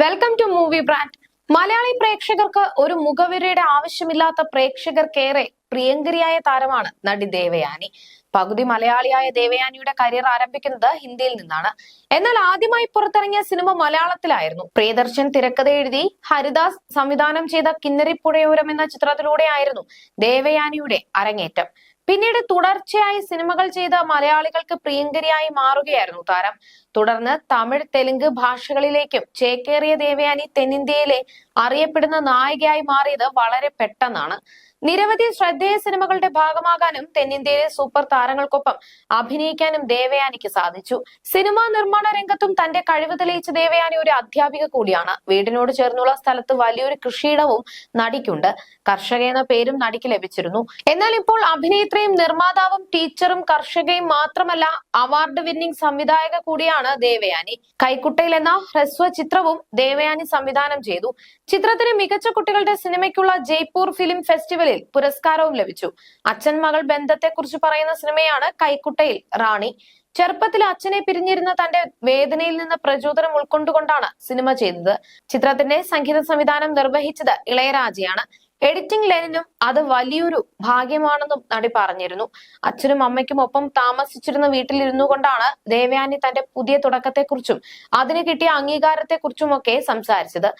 Welcome to movie brand Malayali പ്രേക്ഷകർക്ക് ഒരു മുഖവിരയുടെ ആവശ്യമില്ലാത്ത പ്രേക്ഷകർക്കേറെ പ്രിയങ്കരിയായ താരമാണ് നടി ദേവയാനി. പകുതി മലയാളിയായ ദേവയാനിയുടെ കരിയർ ആരംഭിക്കുന്നത് ഹിന്ദിയിൽ നിന്നാണ്. എന്നാൽ ആദ്യമായി പുറത്തിറങ്ങിയ സിനിമ മലയാളത്തിലായിരുന്നു. പ്രിയദർശൻ തിരക്കഥ എഴുതി ഹരിദാസ് സംവിധാനം ചെയ്ത കിന്നരിപ്പുഴയോരം എന്ന ചിത്രത്തിലൂടെയായിരുന്നു ദേവയാനിയുടെ അരങ്ങേറ്റം. പിന്നീട് തുടർച്ചയായി സിനിമകൾ ചെയ്ത മലയാളികൾക്ക് പ്രിയങ്കരിയായി മാറുകയായിരുന്നു താരം. തുടർന്ന് തമിഴ് തെലുങ്ക് ഭാഷകളിലേക്കും ചേക്കേറിയ ദേവയാനി തെന്നിന്ത്യയിലെ അറിയപ്പെടുന്ന നായികയായി മാറിയത് വളരെ പെട്ടെന്നാണ്. നിരവധി ശ്രദ്ധേയ സിനിമകളുടെ ഭാഗമാകാനും തെന്നിന്ത്യയിലെ സൂപ്പർ താരങ്ങൾക്കൊപ്പം അഭിനയിക്കാനും ദേവയാനിക്ക് സാധിച്ചു. സിനിമാ നിർമ്മാണ രംഗത്തും തന്റെ കഴിവ് തെളിയിച്ച ദേവയാനി ഒരു അധ്യാപിക കൂടിയാണ്. വീടിനോട് ചേർന്നുള്ള സ്ഥലത്ത് വലിയൊരു കൃഷിയിടവും നടിക്കുണ്ട്. കർഷക എന്ന പേരും നടിക്ക് ലഭിച്ചിരുന്നു. എന്നാൽ ഇപ്പോൾ അഭിനേത്രിയും നിർമ്മാതാവും ടീച്ചറും കർഷകയും മാത്രമല്ല അവാർഡ് വിന്നിംഗ് സംവിധായക കൂടിയാണ് ദേവയാനി. കൈക്കുട്ടയിൽ എന്ന ഹ്രസ്വ ചിത്രവും ദേവയാനി സംവിധാനം ചെയ്തു. ചിത്രത്തിന് മികച്ച കുട്ടികളുടെ സിനിമയ്ക്കുള്ള ജയ്പൂർ ഫിലിം ഫെസ്റ്റിവലിൽ പുരസ്കാരവും ലഭിച്ചു. അച്ഛൻ മകൾ ബന്ധത്തെക്കുറിച്ച് പറയുന്ന സിനിമയാണ് കൈക്കുട്ടയിൽ റാണി. ചെറുപ്പത്തിൽ അച്ഛനെ പിരിഞ്ഞിരുന്ന തന്റെ വേദനയിൽ നിന്ന് പ്രചോദനം ഉൾക്കൊണ്ടുകൊണ്ടാണ് സിനിമ ചെയ്തത്. ചിത്രത്തിന്റെ സംഗീത സംവിധാനം നിർവഹിച്ചത് ഇളയരാജയാണ്. എഡിറ്റിംഗ് ലൈനിനും അത് വലിയൊരു ഭാഗ്യമാണെന്നും നടി പറഞ്ഞിരുന്നു. അച്ഛനും അമ്മയ്ക്കും ഒപ്പം താമസിച്ചിരുന്ന വീട്ടിലിരുന്നു കൊണ്ടാണ് ദേവയാനി തന്റെ പുതിയ തുടക്കത്തെക്കുറിച്ചും അതിന് കിട്ടിയ അംഗീകാരത്തെക്കുറിച്ചും ഒക്കെ സംസാരിച്ചത്.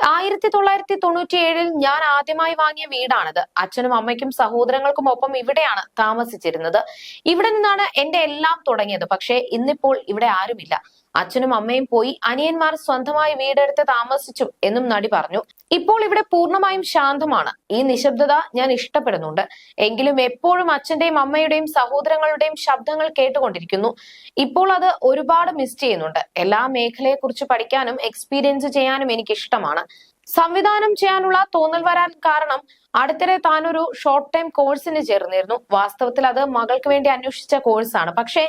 ആയിരത്തി തൊള്ളായിരത്തി തൊണ്ണൂറ്റി ഏഴിൽ ഞാൻ ആദ്യമായി വാങ്ങിയ വീടാണിത്. അച്ഛനും അമ്മയ്ക്കും സഹോദരങ്ങൾക്കും ഒപ്പം ഇവിടെയാണ് താമസിച്ചിരുന്നത്. ഇവിടെ നിന്നാണ് എന്റെ എല്ലാം തുടങ്ങിയത്. പക്ഷേ ഇന്നിപ്പോൾ ഇവിടെ ആരുമില്ല. അച്ഛനും അമ്മയും പോയി അനിയന്മാർ സ്വന്തമായി വീടെടുത്ത് താമസിച്ചു എന്നും നടി പറഞ്ഞു. ഇപ്പോൾ ഇവിടെ പൂർണമായും ശാന്തമാണ്. ഈ നിശബ്ദത ഞാൻ ഇഷ്ടപ്പെടുന്നുണ്ട്. എങ്കിലും എപ്പോഴും അച്ഛന്റെയും അമ്മയുടെയും സഹോദരങ്ങളുടെയും ശബ്ദങ്ങൾ കേട്ടുകൊണ്ടിരിക്കുന്നു. ഇപ്പോൾ അത് ഒരുപാട് മിസ് ചെയ്യുന്നുണ്ട്. എല്ലാ മേഖലയെക്കുറിച്ച് പഠിക്കാനും എക്സ്പീരിയൻസ് ചെയ്യാനും എനിക്ക് ഇഷ്ടമാണ് സംവിധാനം ചെയ്യാനുള്ള തോന്നൽ വരാൻ കാരണം അടുത്തിടെ താനൊരു ഷോർട്ട് ടൈം കോഴ്സിന് ചേർന്നിരുന്നു. വാസ്തവത്തിൽ അത് മകൾക്ക് വേണ്ടി അന്വേഷിച്ച കോഴ്സാണ് പക്ഷേ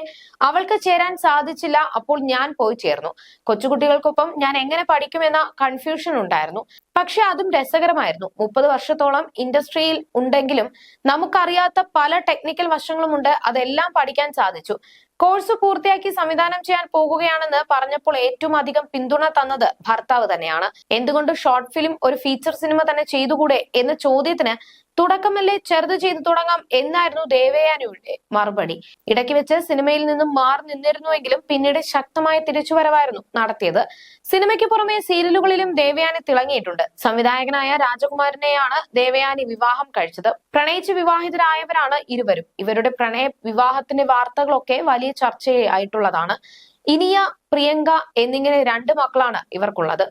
അവൾക്ക് ചേരാൻ സാധിച്ചില്ല. അപ്പോൾ ഞാൻ പോയി ചേർന്നു. കൊച്ചുകുട്ടികൾക്കൊപ്പം ഞാൻ എങ്ങനെ പഠിക്കുമെന്ന കൺഫ്യൂഷൻ ഉണ്ടായിരുന്നു. പക്ഷെ അതും രസകരമായിരുന്നു. മുപ്പത് വർഷത്തോളം ഇൻഡസ്ട്രിയിൽ ഉണ്ടെങ്കിലും നമുക്കറിയാത്ത പല ടെക്നിക്കൽ വശങ്ങളുമുണ്ട്. അതെല്ലാം പഠിക്കാൻ സാധിച്ചു. കോഴ്സ് പൂർത്തിയാക്കി സംവിധാനം ചെയ്യാൻ പോകുകയാണെന്ന് പറഞ്ഞപ്പോൾ ഏറ്റവും അധികം പിന്തുണ തന്നത് ഭർത്താവ് തന്നെയാണ്. എന്തുകൊണ്ട് ഷോർട്ട് ഫിലിം ഒരു ഫീച്ചർ സിനിമ തന്നെ ചെയ്തുകൂടെ എന്ന ചോദ്യത്തിന് തുടക്കമല്ലേ? ചെറുത് ചെയ്തു തുടങ്ങാം എന്നായിരുന്നു ദേവയാനിയുടെ മറുപടി. ഇടയ്ക്ക് വെച്ച് സിനിമയിൽ നിന്നും മാറി നിന്നിരുന്നുവെങ്കിലും പിന്നീട് ശക്തമായ തിരിച്ചുവരവായിരുന്നു നടത്തിയത്. സിനിമയ്ക്ക് പുറമെ സീരിയലുകളിലും ദേവയാനി തിളങ്ങിയിട്ടുണ്ട്. സംവിധായകനായ രാജകുമാരനെയാണ് ദേവയാനി വിവാഹം കഴിച്ചത്. പ്രണയിച്ച് വിവാഹിതരായവരാണ് ഇരുവരും. ഇവരുടെ പ്രണയ വിവാഹത്തിന്റെ വാർത്തകളൊക്കെ വലിയ ചർച്ചയായിട്ടുള്ളതാണ്. ഇനിയ പ്രിയങ്ക എന്നിങ്ങനെ രണ്ട് മക്കളാണ് ഇവർക്കുള്ളത്.